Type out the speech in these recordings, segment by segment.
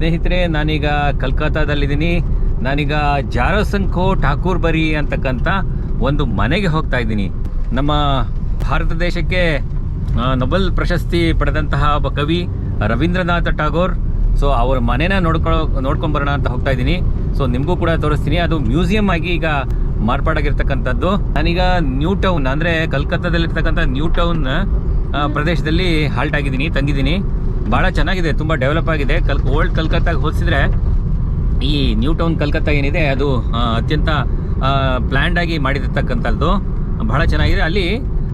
ಸ್ನೇಹಿತರೆ, ನಾನೀಗ ಕಲ್ಕತ್ತಾದಲ್ಲಿದ್ದೀನಿ. ನಾನೀಗ ಜಾರಸಂಕೋ ಠಾಕೂರ್ ಬರಿ ಅಂತಕ್ಕಂಥ ಒಂದು ಮನೆಗೆ ಹೋಗ್ತಾ ಇದ್ದೀನಿ. ನಮ್ಮ ಭಾರತ ದೇಶಕ್ಕೆ ನೊಬೆಲ್ ಪ್ರಶಸ್ತಿ ಪಡೆದಂತಹ ಒಬ್ಬ ಕವಿ ರವೀಂದ್ರನಾಥ ಟಾಗೋರ್ ಸೊ, ಅವ್ರ ಮನೆನ ನೋಡ್ಕೊಳ್ಳೋ ನೋಡ್ಕೊಂಬರೋಣ ಅಂತ ಹೋಗ್ತಾ ಇದ್ದೀನಿ. ಸೊ, ನಿಮಗೂ ಕೂಡ ತೋರಿಸ್ತೀನಿ. ಅದು ಮ್ಯೂಸಿಯಂ ಆಗಿ ಈಗ ಮಾರ್ಪಾಡಾಗಿರ್ತಕ್ಕಂಥದ್ದು. ನಾನೀಗ ನ್ಯೂ ಟೌನ್, ಅಂದರೆ ಕಲ್ಕತ್ತಾದಲ್ಲಿರ್ತಕ್ಕಂಥ ನ್ಯೂ ಟೌನ್ ಪ್ರದೇಶದಲ್ಲಿ ಹಾಲ್ಟ್ ಆಗಿದ್ದೀನಿ, ತಂಗಿದ್ದೀನಿ. ಭಾಳ ಚೆನ್ನಾಗಿದೆ, ತುಂಬ ಡೆವಲಪ್ ಆಗಿದೆ. ಕಲ್ ಓಲ್ಡ್ ಕಲ್ಕತ್ತಾಗೆ ಹೋಲಿಸಿದ್ರೆ ಈ ನ್ಯೂ ಟೌನ್ ಕಲ್ಕತ್ತಾ ಏನಿದೆ, ಅದು ಅತ್ಯಂತ ಪ್ಲ್ಯಾಂಡ್ ಆಗಿ ಮಾಡಿರ್ತಕ್ಕಂಥದ್ದು ಬಹಳ ಚೆನ್ನಾಗಿದೆ. ಅಲ್ಲಿ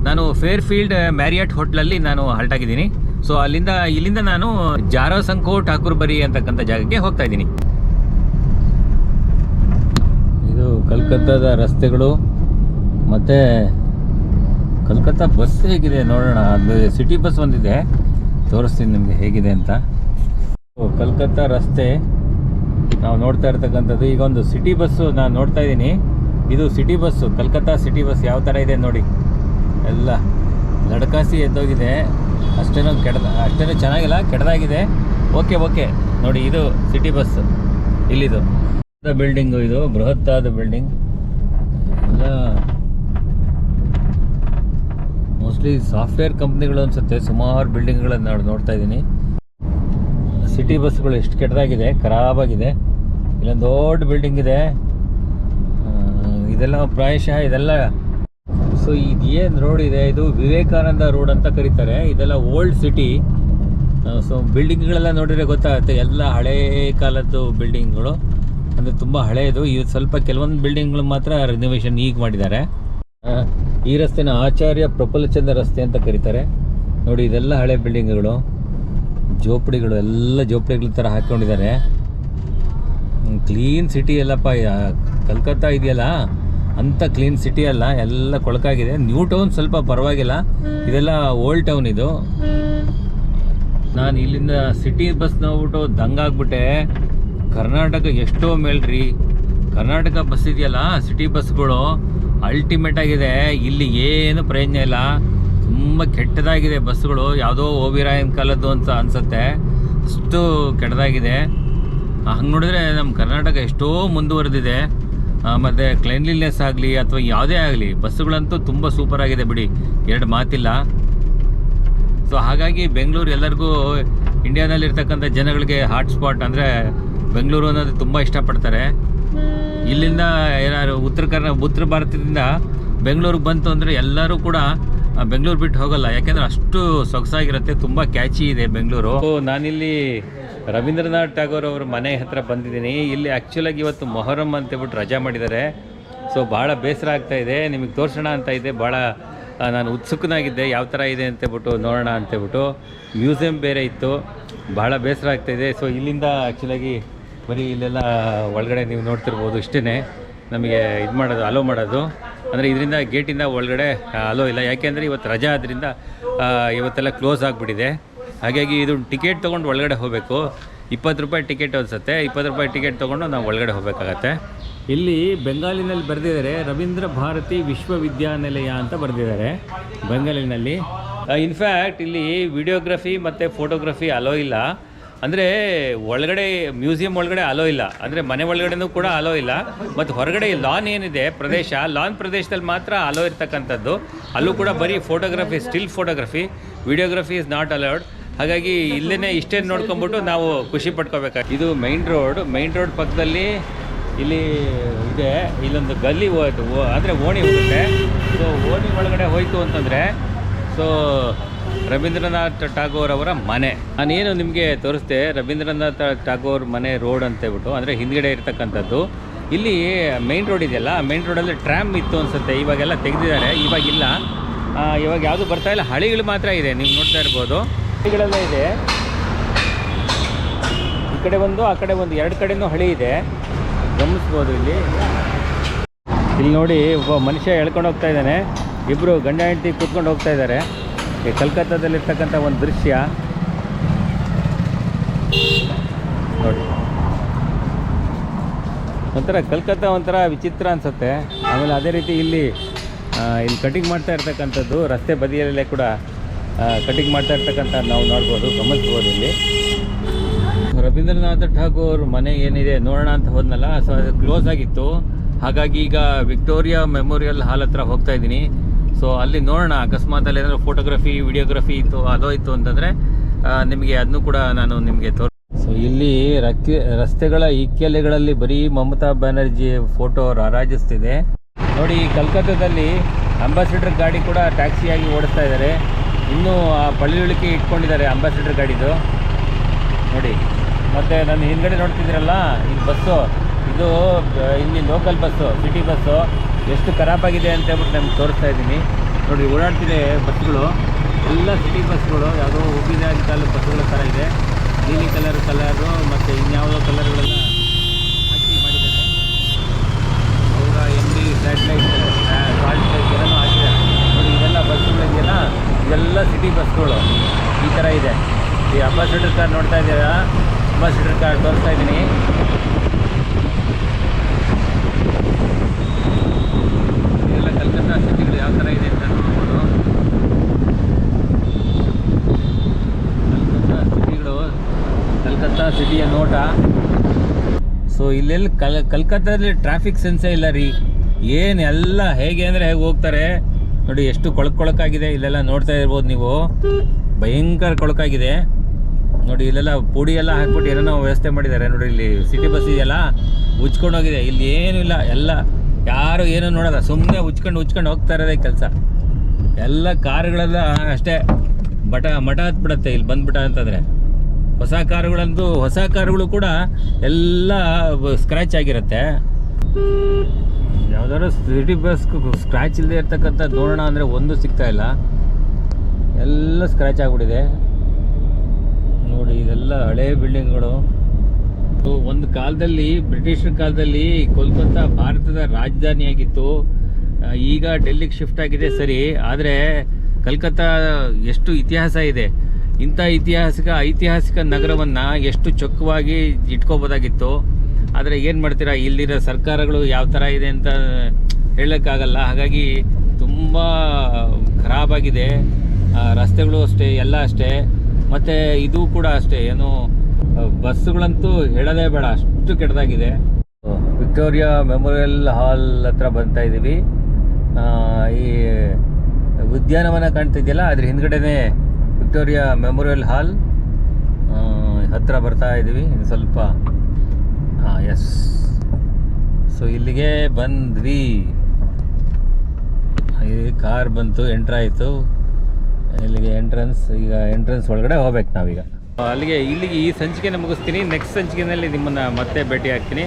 ನಾನು ಫೇರ್ ಫೀಲ್ಡ್ ಮ್ಯಾರಿಯಟ್ ಹೋಟ್ಲಲ್ಲಿ ನಾನು ಹಲ್ಟಾಗಿದ್ದೀನಿ ಸೊ ಅಲ್ಲಿಂದ, ಇಲ್ಲಿಂದ ನಾನು ಜಾರೋ ಸಂಕೋ ಠಾಕೂರ್ ಬರಿ ಅಂತಕ್ಕಂಥ ಜಾಗಕ್ಕೆ ಹೋಗ್ತಾ ಇದ್ದೀನಿ. ಇದು ಕಲ್ಕತ್ತಾದ ರಸ್ತೆಗಳು, ಮತ್ತು ಕಲ್ಕತ್ತಾ ಬಸ್ ಹೇಗಿದೆ ನೋಡೋಣ. ಅದು ಸಿಟಿ ಬಸ್ ಒಂದಿದೆ. ತೋರಿಸ್ತೀನಿ ನಿಮಗೆ ಹೇಗಿದೆ ಅಂತ. ಕಲ್ಕತ್ತಾ ರಸ್ತೆ, ನಾವು ನೋಡ್ತಾ ಇರ್ತಕ್ಕಂಥದ್ದು ಈಗ ಒಂದು ಸಿಟಿ ಬಸ್ಸು ನಾನು ನೋಡ್ತಾ ಇದ್ದೀನಿ. ಇದು city bus Calcutta city bus ಯಾವ ಥರ ಇದೆ ನೋಡಿ. ಎಲ್ಲ ಲಡ್ಕಾಸಿ ಎದ್ದೋಗಿದೆ. ಅಷ್ಟೇನೂ ಕೆಡ್ದ, ಅಷ್ಟೇನೂ ಚೆನ್ನಾಗಿಲ್ಲ, ಕೆಡದಾಗಿದೆ. ಓಕೆ ಓಕೆ ನೋಡಿ, ಇದು ಸಿಟಿ ಬಸ್ ಇಲ್ಲಿದು. ಬಿಲ್ಡಿಂಗು ಇದು ಬೃಹತ್ತಾದ ಬಿಲ್ಡಿಂಗ್ ಎಲ್ಲ ಮೋಸ್ಟ್ಲಿ ಸಾಫ್ಟ್ವೇರ್ ಕಂಪ್ನಿಗಳು ಅನ್ಸುತ್ತೆ. ಸುಮಾರು ಬಿಲ್ಡಿಂಗ್ಗಳನ್ನು ನಾನು ನೋಡ್ತಾ ಇದ್ದೀನಿ. ಸಿಟಿ ಬಸ್ಗಳು ಎಷ್ಟು ಕೆಟ್ಟದಾಗಿದೆ ಖರಾಬಾಗಿದೆ ಇಲ್ಲೊಂದು ದೊಡ್ಡ ಬಿಲ್ಡಿಂಗ್ ಇದೆ. ಇದೆಲ್ಲ ಪ್ರಾಯಶಃ ಇದೆಲ್ಲ. ಸೊ ಇದು ಏನು ರೋಡ್ ಇದೆ? ಇದು ವಿವೇಕಾನಂದ ರೋಡ್ ಅಂತ ಕರೀತಾರೆ. ಇದೆಲ್ಲ ಓಲ್ಡ್ ಸಿಟಿ ಸೊ ಬಿಲ್ಡಿಂಗ್ಗಳೆಲ್ಲ ನೋಡಿದ್ರೆ ಗೊತ್ತಾಗುತ್ತೆ. ಎಲ್ಲ ಹಳೇ ಕಾಲದ್ದು ಬಿಲ್ಡಿಂಗ್ಗಳು ಅಂದರೆ ತುಂಬ ಹಳೆಯದು ಇದು ಸ್ವಲ್ಪ ಕೆಲವೊಂದು ಬಿಲ್ಡಿಂಗ್ಗಳು ಮಾತ್ರ ರಿನೋವೇಷನ್ ಈಗ ಮಾಡಿದ್ದಾರೆ. ಈ ರಸ್ತೆನ ಆಚಾರ್ಯ ಪ್ರಫುಲ್ಲಚಂದ್ರ ರಸ್ತೆ ಅಂತ ಕರೀತಾರೆ. ನೋಡಿ, ಇದೆಲ್ಲ ಹಳೆ ಬಿಲ್ಡಿಂಗ್ಗಳು. ಜೋಪಡಿಗಳು, ಎಲ್ಲ ಜೋಪಡಿಗಳ ಥರ ಹಾಕ್ಕೊಂಡಿದ್ದಾರೆ ಕ್ಲೀನ್ ಸಿಟಿ ಎಲ್ಲಪ್ಪ ಕಲ್ಕತ್ತಾ ಇದೆಯಲ್ಲ? ಅಂಥ ಕ್ಲೀನ್ ಸಿಟಿ ಅಲ್ಲ, ಎಲ್ಲ ಕೊಳಕಾಗಿದೆ. ನ್ಯೂ ಟೌನ್ ಸ್ವಲ್ಪ ಪರವಾಗಿಲ್ಲ. ಇದೆಲ್ಲ ಓಲ್ಡ್ ಟೌನ್ ಇದು. ನಾನು ಇಲ್ಲಿಂದ ಸಿಟಿ ಬಸ್ ನೋಡ್ಬಿಟ್ಟು ದಂಗಾಗ್ಬಿಟ್ಟೆ ಕರ್ನಾಟಕ ಎಷ್ಟೋ ಮೇಲ್ರಿ. ಕರ್ನಾಟಕ ಬಸ್ ಇದೆಯಲ್ಲ ಸಿಟಿ ಬಸ್ಗಳು ಅಲ್ಟಿಮೇಟ್ ಆಗಿದೆ. ಇಲ್ಲಿ ಏನು ಪ್ರಯೋಜನ ಇಲ್ಲ. ತುಂಬ ಕೆಟ್ಟದಾಗಿದೆ ಬಸ್ಗಳು ಯಾವುದೋ ಓಬಿರಾಯನ್ ಕಾಲದ್ದು ಅಂತ ಅನಿಸುತ್ತೆ. ಅಷ್ಟು ಕೆಟ್ಟದಾಗಿದೆ. ಹಂಗೆ ನೋಡಿದ್ರೆ ನಮ್ಮ ಕರ್ನಾಟಕ ಎಷ್ಟೋ ಮುಂದುವರೆದಿದೆ. ಮತ್ತು ಕ್ಲೈನ್ಲಿನೆಸ್ ಆಗಲಿ ಅಥವಾ ಯಾವುದೇ ಆಗಲಿ, ಬಸ್ಸುಗಳಂತೂ ತುಂಬ ಸೂಪರ್ ಆಗಿದೆ ಬಿಡಿ. ಎರಡು ಮಾತಿಲ್ಲ. ಸೊ ಹಾಗಾಗಿ ಬೆಂಗಳೂರು ಎಲ್ಲರಿಗೂ ಇಂಡಿಯಾದಲ್ಲಿರ್ತಕ್ಕಂಥ ಜನಗಳಿಗೆ ಹಾಟ್ಸ್ಪಾಟ್ ಅಂದರೆ ಬೆಂಗಳೂರು ಅನ್ನೋದು ತುಂಬ ಇಷ್ಟಪಡ್ತಾರೆ. ಇಲ್ಲಿಂದ ಏನಾದ್ರು ಉತ್ತರ ಕರ್ನಾ, ಉತ್ತರ ಭಾರತದಿಂದ ಬೆಂಗಳೂರಿಗೆ ಬಂತು ಅಂದರೆ ಎಲ್ಲರೂ ಕೂಡ ಬೆಂಗಳೂರು ಬಿಟ್ಟು ಹೋಗಲ್ಲ. ಯಾಕೆಂದರೆ ಅಷ್ಟು ಸೊಗಸಾಗಿರುತ್ತೆ, ತುಂಬ ಕ್ಯಾಚಿ ಇದೆ ಬೆಂಗಳೂರು. ನಾನಿಲ್ಲಿ ರವೀಂದ್ರನಾಥ್ ಟ್ಯಾಗೋರ್ ಅವರ ಮನೆ ಹತ್ರ ಬಂದಿದ್ದೀನಿ. ಇಲ್ಲಿ ಆ್ಯಕ್ಚುಲಾಗಿ ಇವತ್ತು ಮೊಹರಂ ಅಂತೇಳ್ಬಿಟ್ಟು ರಜಾ ಮಾಡಿದ್ದಾರೆ. ಸೊ ಭಾಳ ಬೇಸರ ಆಗ್ತಾ ಇದೆ. ನಿಮಗೆ ತೋರಿಸೋಣ ಅಂತ ಇದೆ. ಭಾಳ ನಾನು ಉತ್ಸುಕನಾಗಿದ್ದೆ. ಯಾವ ಥರ ಇದೆ ಅಂತೇಳ್ಬಿಟ್ಟು ನೋಡೋಣ ಅಂತೇಳ್ಬಿಟ್ಟು. ಮ್ಯೂಸಿಯಂ ಬೇರೆ ಇತ್ತು. ಭಾಳ ಬೇಸರ ಆಗ್ತಾಯಿದೆ ಸೊ ಇಲ್ಲಿಂದ ಆ್ಯಕ್ಚುಲಾಗಿ ಬರೀ ಇಲ್ಲೆಲ್ಲ ಒಳಗಡೆ ನೀವು ನೋಡ್ತಿರ್ಬೋದು ಇಷ್ಟೇ ನಮಗೆ ಇದು ಮಾಡೋದು ಅಲೋ ಮಾಡೋದು. ಅಂದರೆ ಇದರಿಂದ ಗೇಟಿಂದ ಒಳಗಡೆ ಅಲೋ ಇಲ್ಲ. ಯಾಕೆಂದರೆ ಇವತ್ತು ರಜಾ ಆದ್ದರಿಂದ ಇವತ್ತೆಲ್ಲ ಕ್ಲೋಸ್ ಆಗಿಬಿಟ್ಟಿದೆ. ಹಾಗಾಗಿ ಇದು ಟಿಕೆಟ್ ತೊಗೊಂಡು ಒಳಗಡೆ ಹೋಗಬೇಕು. ಇಪ್ಪತ್ತು ರೂಪಾಯಿ ಟಿಕೆಟ್ ಅನಿಸುತ್ತೆ. ಇಪ್ಪತ್ತು ರೂಪಾಯಿ ಟಿಕೆಟ್ ತೊಗೊಂಡು ನಾವು ಒಳಗಡೆ ಹೋಗಬೇಕಾಗತ್ತೆ. ಇಲ್ಲಿ ಬೆಂಗಾಲಿನಲ್ಲಿ ಬರೆದಿದ್ದಾರೆ ರವೀಂದ್ರ ಭಾರತಿ ವಿಶ್ವವಿದ್ಯಾನಿಲಯ ಅಂತ ಬರೆದಿದ್ದಾರೆ ಬೆಂಗಾಲಿನಲ್ಲಿ. ಇನ್ಫ್ಯಾಕ್ಟ್ ಇಲ್ಲಿ ವಿಡಿಯೋಗ್ರಫಿ ಮತ್ತು ಫೋಟೋಗ್ರಫಿ ಅಲೋ ಇಲ್ಲ. ಅಂದರೆ ಒಳಗಡೆ ಮ್ಯೂಸಿಯಂ ಒಳಗಡೆ ಅಲೋ ಇಲ್ಲ. ಅಂದರೆ ಮನೆ ಒಳಗಡೆನೂ ಕೂಡ ಅಲೋ ಇಲ್ಲ. ಮತ್ತು ಹೊರಗಡೆ ಲಾನ್ ಏನಿದೆ, ಪ್ರದೇಶ ಲಾನ್ ಪ್ರದೇಶದಲ್ಲಿ ಮಾತ್ರ ಅಲೋ ಇರ್ತಕ್ಕಂಥದ್ದು. ಅಲ್ಲೂ ಕೂಡ ಬರೀ photography still photography videography is not allowed ಹಾಗಾಗಿ ಇಲ್ಲೇ ಇಷ್ಟೇ ನೋಡ್ಕೊಂಬಿಟ್ಟು ನಾವು ಖುಷಿ ಪಡ್ಕೋಬೇಕು ಇದು ಮೈನ್ ರೋಡ್ ಮೈನ್ ರೋಡ್ ಪಕ್ಕದಲ್ಲಿ ಇಲ್ಲಿ ಇದೆ. ಇಲ್ಲೊಂದು ಗಲ್ಲಿ ಹೋಯ್ತು. ಅಂದರೆ ಓಣಿ ಹೋಗುತ್ತೆ. ಸೊ ಓಣಿ ಒಳಗಡೆ ಹೋಯಿತು ಅಂತಂದರೆ ಸೊ ರವೀಂದ್ರನಾಥ್ ಟಾಗೋರ್ ಅವರ ಮನೆ. ನಾನೇನು ನಿಮಗೆ ತೋರಿಸ್ದೆ, ರವೀಂದ್ರನಾಥ್ ಟಾಗೋರ್ ಮನೆ ರೋಡ್ ಅಂತ ಹೇಳ್ಬಿಟ್ಟು, ಅಂದರೆ ಹಿಂದ್ಗಡೆ ಇರ್ತಕ್ಕಂಥದ್ದು. ಇಲ್ಲಿ ಮೈನ್ ರೋಡ್ ಇದೆಯಲ್ಲ ಮೈನ್ ರೋಡಲ್ಲಿ ಟ್ರ್ಯಾಮ್ ಇತ್ತು ಅನ್ಸುತ್ತೆ, ಇವಾಗೆಲ್ಲ ತೆಗೆದಿದ್ದಾರೆ ಇವಾಗಿಲ್ಲ ಇವಾಗ ಯಾವುದು ಬರ್ತಾ ಇಲ್ಲ, ಹಳಿಗಳು ಮಾತ್ರ ಇದೆ, ನೀವು ನೋಡ್ತಾ ಇರ್ಬೋದು. ಹಳಿಗಳೆಲ್ಲ ಇದೆ. ಈ ಕಡೆ ಒಂದು, ಆ ಕಡೆ ಒಂದು, ಎರಡು ಕಡೆನೂ ಹಳಿ ಇದೆ. ಗಮನಿಸ್ಬೋದು ಇಲ್ಲಿ. ಇಲ್ಲಿ ನೋಡಿ ಒಬ್ಬ ಮನುಷ್ಯ ಎಳ್ಕೊಂಡು ಹೋಗ್ತಾ ಇದ್ದಾನೆ ಇಬ್ಬರು ಗಂಡ ಹೆಂಡತಿ ಕೂತ್ಕೊಂಡು ಹೋಗ್ತಾ ಇದ್ದಾರೆ. ಕಲ್ಕತ್ತಾದಲ್ಲಿರ್ತಕ್ಕಂಥ ಒಂದು ದೃಶ್ಯ. ನೋಡಿ. ಒಂಥರ ಕಲ್ಕತ್ತಾ ಒಂಥರ ವಿಚಿತ್ರ ಅನಿಸುತ್ತೆ. ಆಮೇಲೆ ಅದೇ ರೀತಿ ಇಲ್ಲಿ ಇಲ್ಲಿ ಕಟಿಂಗ್ ಮಾಡ್ತಾ ಇರ್ತಕ್ಕಂಥದ್ದು, ರಸ್ತೆ ಬದಿಯಲ್ಲೇ ಕೂಡ ಕಟಿಂಗ್ ಮಾಡ್ತಾ ಇರ್ತಕ್ಕಂಥ ನಾವು ನೋಡ್ಬೋದು, ಗಮನಿಸ್ಬೋದು ಇಲ್ಲಿ. ರವೀಂದ್ರನಾಥ ಠಾಗೂರ್ ಮನೆ ಏನಿದೆ ನೋಡೋಣ ಅಂತ ಹೋದ್ನಲ್ಲ, ಸೊ ಅದು ಕ್ಲೋಸ್ ಆಗಿತ್ತು. ಹಾಗಾಗಿ ಈಗ ವಿಕ್ಟೋರಿಯಾ ಮೆಮೋರಿಯಲ್ ಹಾಲ್ ಹತ್ರ ಹೋಗ್ತಾ ಇದ್ದೀನಿ. ಸೊ ಅಲ್ಲಿ ನೋಡೋಣ. ಅಕಸ್ಮಾತ್ ಅಲ್ಲಿ ಏನಾದ್ರು ಫೋಟೋಗ್ರಫಿ ವಿಡಿಯೋಗ್ರಫಿ ಇತ್ತು, ಅದೋ ಇತ್ತು ಅಂತಂದರೆ ನಿಮಗೆ ಅದನ್ನು ಕೂಡ ನಾನು ನಿಮಗೆ ತೋರ್ ಸೊ ಇಲ್ಲಿ ರಕ್ಕೆ ರಸ್ತೆಗಳ ಇಕ್ಕೆಲೆಗಳಲ್ಲಿ ಬರೀ ಮಮತಾ ಬ್ಯಾನರ್ಜಿ ಫೋಟೋ ರಾರಾಜಿಸ್ತಿದೆ. ನೋಡಿ, ಕಲ್ಕತ್ತಾದಲ್ಲಿ ಅಂಬಾಸಿಡರ್ ಗಾಡಿ ಕೂಡ ಟ್ಯಾಕ್ಸಿಯಾಗಿ ಓಡಿಸ್ತಾ ಇದ್ದಾರೆ. ಇನ್ನೂ ಆ ಪಳಿಯುಳಿಕೆ ಇಟ್ಕೊಂಡಿದ್ದಾರೆ ಅಂಬಾಸಿಡರ್ ಗಾಡಿದು. ನೋಡಿ, ಮತ್ತು ನನ್ನ ಹಿಂದ್ಗಡೆ ನೋಡ್ತಿದ್ದೀರಲ್ಲ ಇದು ಬಸ್ಸು. ಇದು ಇಲ್ಲಿ ಲೋಕಲ್ ಬಸ್ಸು ಸಿಟಿ ಬಸ್ಸು. ಎಷ್ಟು ಖರಾಬಾಗಿದೆ ಅಂತ ಹೇಳ್ಬಿಟ್ಟು ನಮ್ಗೆ ತೋರಿಸ್ತಾ ಇದ್ದೀನಿ. ನೋಡಿ, ಓಡಾಡ್ತಿದೆ ಬಸ್ಗಳು ಎಲ್ಲ ಸಿಟಿ ಬಸ್ಗಳು ಯಾವುದೋ ಉಬ್ಬಿದ ಕಾಲ ಬಸ್ಗಳ ಥರ ಇದೆ. ನೀಲಿ ಕಲರ್ ಕಲರು ಮತ್ತು ಇನ್ಯಾವುದೋ ಕಲರ್ಗಳೆಲ್ಲ ಹಾಕಿ ಮಾಡಿದ್ದಾರೆ. ಅವರ ಎಂ ಡಿ ಏನೋ ಹಾಕಿದ್ದಾರೆ. ನೋಡಿ, ಇವೆಲ್ಲ ಬಸ್ಗಳಿದೆಯಲ್ಲ ಇದೆಲ್ಲ ಸಿಟಿ ಬಸ್ಗಳು ಈ ಥರ ಇದೆ. ಈ ಅಂಬಾಸಿಡರ್ ಕಾರ್ ನೋಡ್ತಾ ಇದ್ದೀರಾ ಅಂಬಾಸಿಡರ್ ಕಾರ್ ತೋರಿಸ್ತಾ ಇದ್ದೀನಿ ಇದೆಲ್ಲ ಕಲ್ಕತ್ತಾ ಸಿಟಿಗಳು ಯಾವ ಥರ ಇದೆ ಅಂತ ನೋಡ್ಬೋದು ಕಲ್ಕತ್ತಾ ಸಿಟಿಗಳು ಕಲ್ಕತ್ತಾ ಸಿಟಿಯ ನೋಟ ಸೊ ಇಲ್ಲೆಲ್ಲಿ ಕಲ್, ಕಲ್ಕತ್ತಾದಲ್ಲಿ ಟ್ರಾಫಿಕ್ ಸೆನ್ಸೇ ಇಲ್ಲ ರೀ. ಏನು ಎಲ್ಲ ಹೇಗೆ ಅಂದರೆ ಹೇಗೆ ಹೋಗ್ತಾರೆ? ನೋಡಿ, ಎಷ್ಟು ಕೊಳಕ್ ಕೊಳಕಾಗಿದೆ ಇಲ್ಲೆಲ್ಲ ನೋಡ್ತಾ ಇರ್ಬೋದು ನೀವು. ಭಯಂಕರ ಕೊಳಕಾಗಿದೆ. ನೋಡಿ, ಇಲ್ಲೆಲ್ಲ ಪುಡಿ ಎಲ್ಲ ಹಾಕ್ಬಿಟ್ಟು ಏನೇನೋ ವ್ಯವಸ್ಥೆ ಮಾಡಿದ್ದಾರೆ. ನೋಡಿ, ಇಲ್ಲಿ ಸಿಟಿ ಬಸ್ ಇದೆಯಲ್ಲ? ಉಚ್ಕೊಂಡು ಹೋಗಿದೆ. ಇಲ್ಲಿ ಏನೂ ಇಲ್ಲ. ಎಲ್ಲ ಯಾರು ಏನೂ ನೋಡಲ್ಲ. ಸುಮ್ಮನೆ ಉಚ್ಕೊಂಡು ಉಚ್ಕೊಂಡು ಹೋಗ್ತಾ ಇರೋದೇ ಕೆಲಸ. ಎಲ್ಲ ಕಾರುಗಳೆಲ್ಲ ಅಷ್ಟೇ. ಬಟ, ಮಠ ಹತ್ಬಿಡತ್ತೆ. ಇಲ್ಲಿ ಬಂದ್ಬಿಟ್ಟ ಅಂತಂದರೆ. ಹೊಸ ಕಾರುಗಳಂತೂ ಹೊಸ ಕಾರುಗಳು ಕೂಡ ಎಲ್ಲ ಸ್ಕ್ರ್ಯಾಚ್ ಆಗಿರುತ್ತೆ. ಯಾವ್ದಾದ್ರು ಸಿಟಿ ಬಸ್ ಸ್ಕ್ರ್ಯಾಚ್ ಇಲ್ಲದೆ ಇರ್ತಕ್ಕಂಥ ನೋಡೋಣ ಅಂದರೆ ಒಂದು ಸಿಗ್ತಾ ಇಲ್ಲ. ಎಲ್ಲ ಸ್ಕ್ರ್ಯಾಚ್ ಆಗಿಬಿಟ್ಟಿದೆ. ನೋಡಿ, ಇದೆಲ್ಲ ಹಳೆ ಬಿಲ್ಡಿಂಗ್ಗಳು ಒಂದು ಕಾಲದಲ್ಲಿ, ಬ್ರಿಟಿಷರ ಕಾಲದಲ್ಲಿ ಕೋಲ್ಕತ್ತಾ ಭಾರತದ ರಾಜಧಾನಿಯಾಗಿತ್ತು. ಈಗ ಡೆಲ್ಲಿಗೆ ಶಿಫ್ಟ್ ಆಗಿದೆ ಸರಿ, ಆದರೆ ಕಲ್ಕತ್ತಾ ಎಷ್ಟು ಇತಿಹಾಸ ಇದೆ. ಇಂಥ ಐತಿಹಾಸಿಕ ಐತಿಹಾಸಿಕ ನಗರವನ್ನು ಎಷ್ಟು ಚೊಕ್ಕವಾಗಿ ಇಟ್ಕೋಬೋದಾಗಿತ್ತು. ಆದರೆ ಏನು ಮಾಡ್ತೀರಾ, ಇಲ್ಲಿರೋ ಸರ್ಕಾರಗಳು ಯಾವ ಥರ ಇದೆ ಅಂತ ಹೇಳೋಕ್ಕಾಗಲ್ಲ. ಹಾಗಾಗಿ ತುಂಬ ಖರಾಬಾಗಿದೆ. ರಸ್ತೆಗಳು ಅಷ್ಟೇ, ಎಲ್ಲ ಅಷ್ಟೇ. ಮತ್ತು ಇದು ಕೂಡ ಅಷ್ಟೇ, ಏನು, ಬಸ್ಸುಗಳಂತೂ ಹೇಳೋದೇ ಬೇಡ, ಅಷ್ಟು ಕೆಟ್ಟದಾಗಿದೆ. ವಿಕ್ಟೋರಿಯಾ ಮೆಮೋರಿಯಲ್ ಹಾಲ್ ಹತ್ರ ಬರ್ತಾ ಇದ್ದೀವಿ ಈ ಉದ್ಯಾನವನ ಕಾಣ್ತಿದೆಯಲ್ಲ, ಅದ್ರ ಹಿಂದ್ಗಡೆನೆ ವಿಕ್ಟೋರಿಯಾ ಮೆಮೋರಿಯಲ್ ಹಾಲ್ ಹತ್ತಿರ ಬರ್ತಾ ಇದ್ದೀವಿ ಇನ್ನು ಸ್ವಲ್ಪ ಹಾಂ ಎಸ್ ಸೊ ಇಲ್ಲಿಗೆ ಬಂದ್ವಿ. ಕಾರ್ ಬಂತು ಎಂಟ್ರಾಯಿತು ಇಲ್ಲಿಗೆ ಎಂಟ್ರೆನ್ಸ್ ಈಗ ಎಂಟ್ರೆನ್ಸ್ ಒಳಗಡೆ ಹೋಗ್ಬೇಕು ನಾವೀಗ. ಅಲ್ಲಿಗೆ, ಇಲ್ಲಿಗೆ ಈ ಸಂಚಿಕೆನ ಮುಗಿಸ್ತೀನಿ. ನೆಕ್ಸ್ಟ್ ಸಂಚಿಕೆನಲ್ಲಿ ನಿಮ್ಮನ್ನು ಮತ್ತೆ ಭೇಟಿ ಆಗ್ತೀನಿ